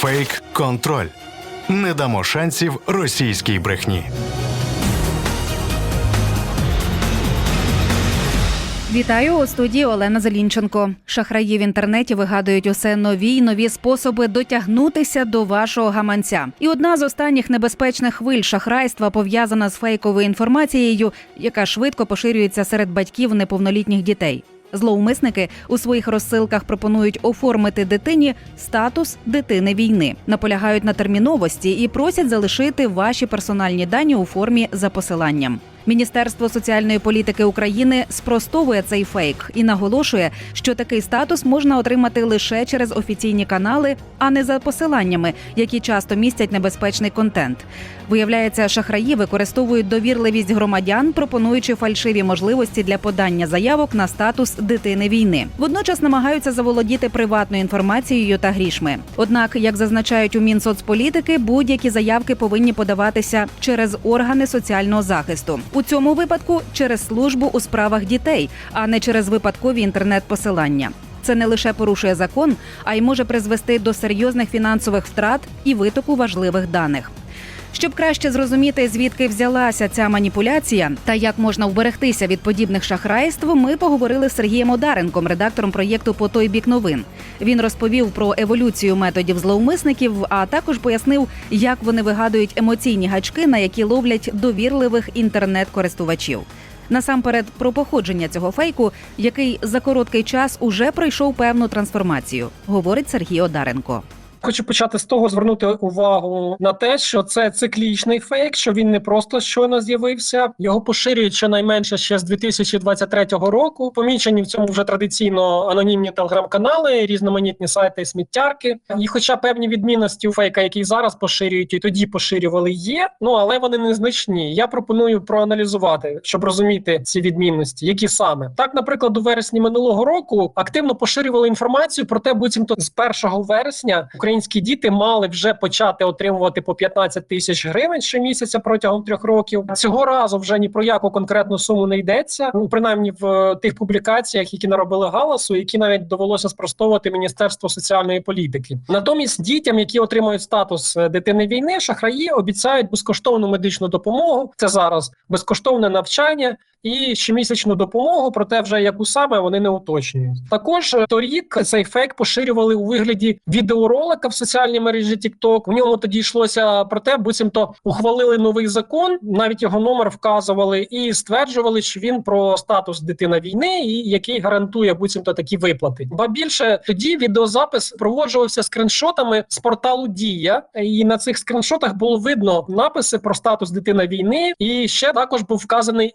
Фейк контроль. Не дамо шансів російській брехні. Вітаю у студії Олена Зелінченко. Шахраї в інтернеті вигадують усе нові й нові способи дотягнутися до вашого гаманця. І одна з останніх небезпечних хвиль шахрайства пов'язана з фейковою інформацією, яка швидко поширюється серед батьків неповнолітніх дітей. Зловмисники у своїх розсилках пропонують оформити дитині статус дитини війни, наполягають на терміновості і просять залишити ваші персональні дані у формі за посиланням. Міністерство соціальної політики України спростовує цей фейк і наголошує, що такий статус можна отримати лише через офіційні канали, а не за посиланнями, які часто містять небезпечний контент. Виявляється, шахраї використовують довірливість громадян, пропонуючи фальшиві можливості для подання заявок на статус дитини війни. Водночас намагаються заволодіти приватною інформацією та грішми. Однак, як зазначають у Мінсоцполітики, будь-які заявки повинні подаватися через органи соціального захисту. У цьому випадку через службу у справах дітей, а не через випадкові інтернет-посилання. Це не лише порушує закон, а й може призвести до серйозних фінансових втрат і витоку важливих даних. Щоб краще зрозуміти, звідки взялася ця маніпуляція та як можна вберегтися від подібних шахрайств, ми поговорили з Сергієм Одаренком, редактором проєкту По той бік новин. Він розповів про еволюцію методів зловмисників, а також пояснив, як вони вигадують емоційні гачки, на які ловлять довірливих інтернет-користувачів. Насамперед про походження цього фейку, який за короткий час уже пройшов певну трансформацію, говорить Сергій Одаренко. Хочу почати з того, звернути увагу на те, що це циклічний фейк, що він не просто щойно з'явився. Його поширюють щонайменше ще з 2023 року. Помічені в цьому вже традиційно анонімні телеграм-канали, різноманітні сайти сміттярки. І, хоча певні відмінності у фейка, який зараз поширюють, і тоді поширювали, є. Ну але вони незначні. Я пропоную проаналізувати, щоб розуміти ці відмінності, які саме так, наприклад, у вересні минулого року активно поширювали інформацію про те, буцімто з 1 вересня українські діти мали вже почати отримувати по 15 тисяч гривень щомісяця протягом трьох років. Цього разу вже ні про яку конкретну суму не йдеться. Ну принаймні в е, тих публікаціях, які наробили галасу, які навіть довелося спростовувати Міністерство соціальної політики. Натомість дітям, які отримують статус е, дитини війни, шахраї обіцяють безкоштовну медичну допомогу. Це зараз безкоштовне навчання. І щомісячну допомогу, проте вже яку саме вони не уточнюють. Також е, торік цей фейк поширювали у вигляді відеоролика в соціальній мережі TikTok. В ньому тоді йшлося про те, буцімто ухвалили новий закон, навіть його номер вказували і стверджували, що він про статус дитина війни, і який гарантує буцімто такі виплати. Ба більше тоді відеозапис проводжувався скріншотами з порталу Дія, і на цих скріншотах було видно написи про статус дитина війни, і ще також був вказаний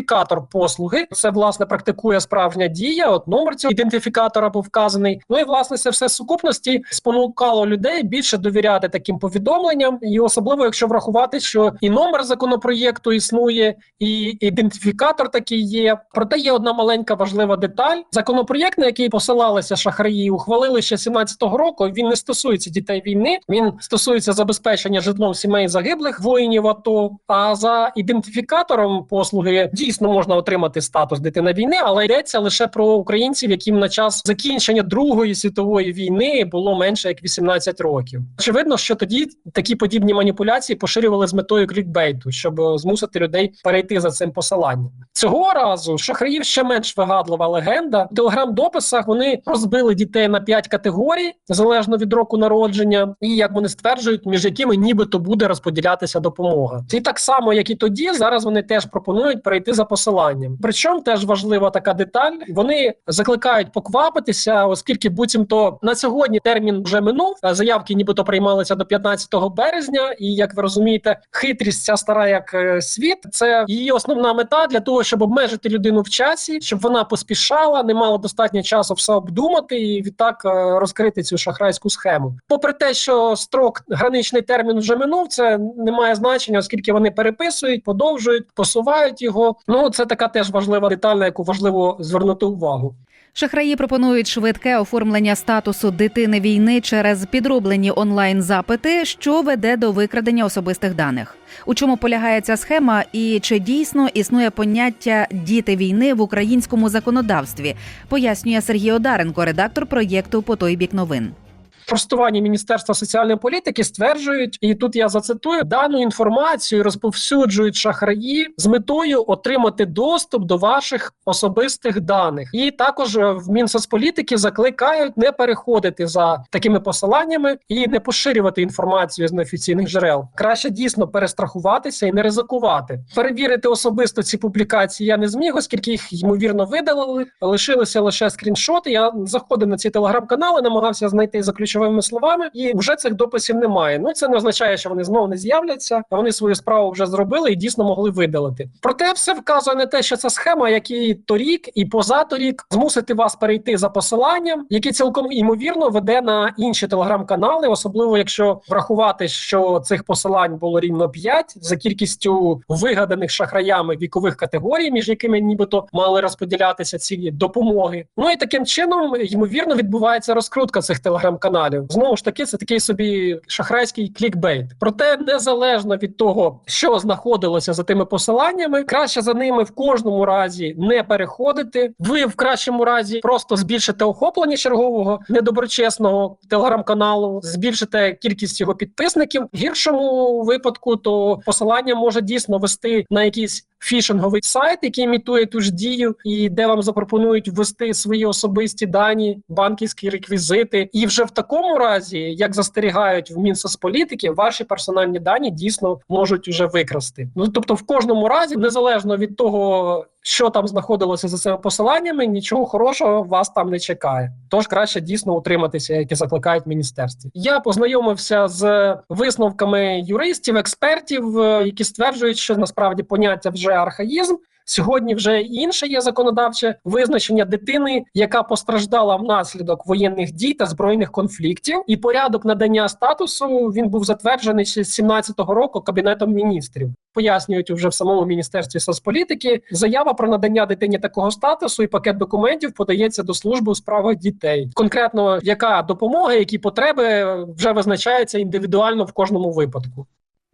ідентифікатор послуги. Це власне практикує справжня дія. От номер цього ідентифікатора був вказаний. Ну і власне це все сукупності спонукало людей більше довіряти таким повідомленням, і особливо, якщо врахувати, що і номер законопроєкту існує, і ідентифікатор такий є. Проте є одна маленька важлива деталь. Законопроєкт, на який посилалися шахраї, ухвалили ще 17-го року. Він не стосується дітей війни. Він стосується забезпечення житлом сімей загиблих воїнів. АТО. а за ідентифікатором послуги дійсно можна отримати статус дитина війни, але йдеться лише про українців, яким на час закінчення Другої світової війни було менше як 18 років. Очевидно, що тоді такі подібні маніпуляції поширювали з метою клікбейту, щоб змусити людей перейти за цим посиланням. Цього разу шахраїв ще менш вигадлива легенда. В телеграм-дописах вони розбили дітей на п'ять категорій залежно від року народження, і як вони стверджують, між якими нібито буде розподілятися допомога. І так само, як і тоді, зараз вони теж пропонують перейти за посиланням. Причому теж важлива така деталь. Вони закликають поквапитися, оскільки буцімто на сьогодні термін вже минув. Заявки, нібито приймалися до 15 березня. І як ви розумієте, хитрість ця стара як е, світ. Це її основна мета для того, щоб обмежити людину в часі, щоб вона поспішала, не мала достатньо часу все обдумати і відтак е, розкрити цю шахрайську схему. Попри те, що строк граничний термін вже минув, це не має значення, оскільки вони переписують, подовжують, посувають його. Ну це така теж важлива деталь, на яку важливо звернути увагу. Шахраї пропонують швидке оформлення статусу дитини війни через підроблені онлайн запити, що веде до викрадення особистих даних. У чому полягає ця схема, і чи дійсно існує поняття діти війни в українському законодавстві, пояснює Сергій Одаренко, редактор проєкту По той бік новин. Простування Міністерства соціальної політики стверджують, і тут я зацитую дану інформацію розповсюджують шахраї з метою отримати доступ до ваших особистих даних. І також е, в Мінсоцполітики закликають не переходити за такими посиланнями і не поширювати інформацію з неофіційних джерел. Краще дійсно перестрахуватися і не ризикувати. Перевірити особисто ці публікації я не зміг, оскільки їх ймовірно видалили. Лишилися лише скріншоти. Я заходив на ці телеграм-канали, намагався знайти за ключовими словами, і вже цих дописів немає. Ну це не означає, що вони знову не з'являться. а Вони свою справу вже зробили і дійсно могли видалити. Проте все вказує на те, що ця схема, як і торік, і позаторік, змусити вас перейти за посиланням, яке цілком імовірно веде на інші телеграм-канали, особливо якщо врахувати, що цих посилань було рівно 5 за кількістю вигаданих шахраями вікових категорій, між якими нібито мали розподілятися ці допомоги. Ну і таким чином ймовірно відбувається розкрутка цих телеграм-каналів. Знову ж таки, це такий собі шахрайський клікбейт. Проте незалежно від того, що знаходилося за тими посиланнями, краще за ними в кожному разі не переходити. Ви в кращому разі просто збільшите охоплення чергового недоброчесного телеграм-каналу, збільшите кількість його підписників. В гіршому випадку то посилання може дійсно вести на якийсь фішинговий сайт, який імітує ту ж дію, і де вам запропонують ввести свої особисті дані, банківські реквізити. І вже в такому разі, як застерігають в Мінсоцполітики, ваші персональні дані дійсно можуть уже викрасти. Ну тобто, в кожному разі, незалежно від того. Що там знаходилося за цими посиланнями, нічого хорошого вас там не чекає. Тож краще дійсно утриматися, які закликають міністерстві. Я познайомився з висновками юристів, експертів, е, які стверджують, що насправді поняття вже архаїзм. Сьогодні вже інше є законодавче визначення дитини, яка постраждала внаслідок воєнних дій та збройних конфліктів, і порядок надання статусу він був затверджений ще з 17-го року кабінетом міністрів. Пояснюють уже в самому міністерстві соцполітики. Заява про надання дитині такого статусу і пакет документів подається до служби у справах дітей. Конкретно яка допомога, які потреби вже визначаються індивідуально в кожному випадку.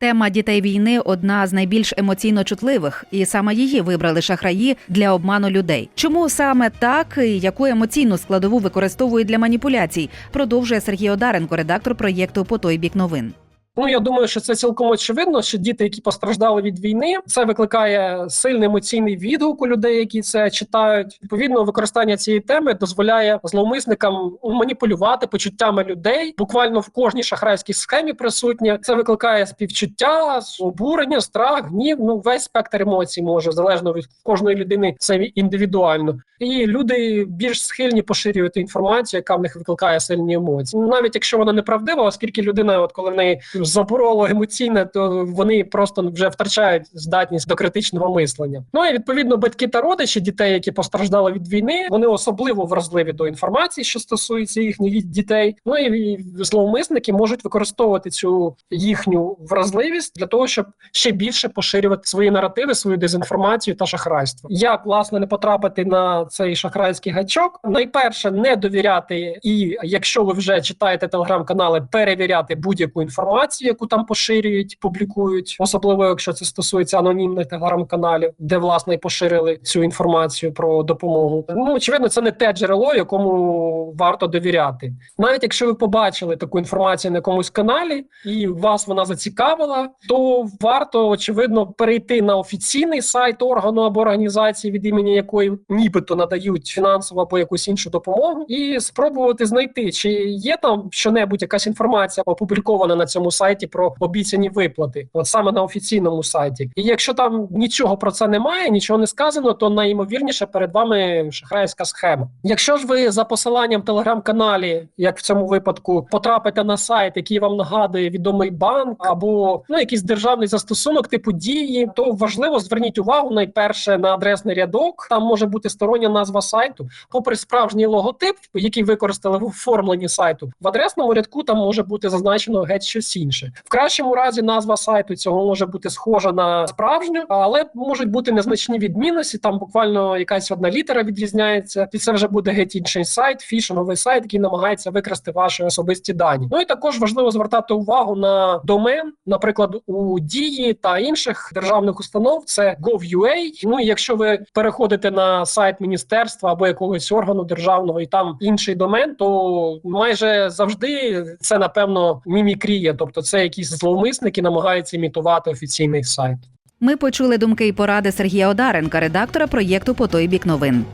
Тема дітей війни одна з найбільш емоційно чутливих, і саме її вибрали шахраї для обману людей. Чому саме так і яку емоційну складову використовують для маніпуляцій? Продовжує Сергій Одаренко, редактор проєкту По той бік новин. Ну я думаю, що це цілком очевидно, що діти, які постраждали від війни, це викликає сильний емоційний відгук у людей, які це читають. Відповідно, використання цієї теми дозволяє зловмисникам маніпулювати почуттями людей. Буквально в кожній шахрайській схемі присутнє. Це викликає співчуття, обурення, страх, гнів. Ну весь спектр емоцій може залежно від кожної людини. Це індивідуально, і люди більш схильні поширювати інформацію, яка в них викликає сильні емоції. Навіть якщо вона неправдива, оскільки людина, от коли в неї запороло емоційне, то вони просто вже втрачають здатність до критичного мислення. Ну і відповідно батьки та родичі дітей, які постраждали від війни, вони особливо вразливі до інформації, що стосується їхніх дітей. Ну і зловмисники можуть використовувати цю їхню вразливість для того, щоб ще більше поширювати свої наративи, свою дезінформацію та шахрайство. Як власне не потрапити на цей шахрайський гачок? Найперше не довіряти, і якщо ви вже читаєте телеграм-канали, перевіряти будь-яку інформацію, яку там поширюють, публікують, особливо якщо це стосується анонімних телеграм-каналів, де власне поширили цю інформацію про допомогу. Ну очевидно, це не те джерело, якому варто довіряти. Навіть якщо ви побачили таку інформацію на якомусь каналі, і вас вона зацікавила, то варто очевидно перейти на офіційний сайт органу або організації, від імені якої нібито надають фінансову або якусь іншу допомогу, і спробувати знайти, чи є там щонебудь якась інформація опублікована на цьому сайті про обіцяні виплати, от саме на офіційному сайті. І якщо там нічого про це немає, нічого не сказано, то найімовірніше перед вами шахрайська схема. Якщо ж ви за посиланням телеграм-каналі, як в цьому випадку, потрапите на сайт, який вам нагадує відомий банк або ну якийсь державний застосунок типу дії, то важливо зверніть увагу найперше на адресний рядок. Там може бути стороння назва сайту, попри справжній логотип, який використали в оформленні сайту, в адресному рядку там може бути зазначено геть щось інше. Інше. В кращому разі назва сайту цього може бути схожа на справжню, але можуть бути незначні відмінності. Там буквально якась одна літера відрізняється, і це вже буде геть інший сайт, фішинговий сайт, який намагається викрасти ваші особисті дані. Ну і також важливо звертати увагу на домен, наприклад, у дії та інших державних установ. Це gov.ua. Ну і якщо ви переходите на сайт міністерства або якогось органу державного, і там інший домен, то майже завжди це напевно мімікрія, тобто це якісь зловмисники намагаються імітувати офіційний сайт. Ми почули думки і поради Сергія Одаренка, редактора проєкту По той бік новин.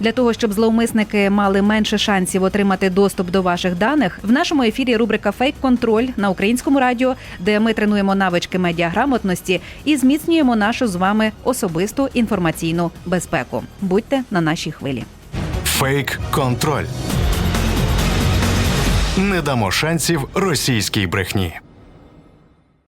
Для того щоб зловмисники мали менше шансів отримати доступ до ваших даних, в нашому ефірі рубрика Фейк контроль на українському радіо, де ми тренуємо навички медіаграмотності і зміцнюємо нашу з вами особисту інформаційну безпеку. Будьте на нашій хвилі. Фейк контроль. Не дамо шансів російській брехні.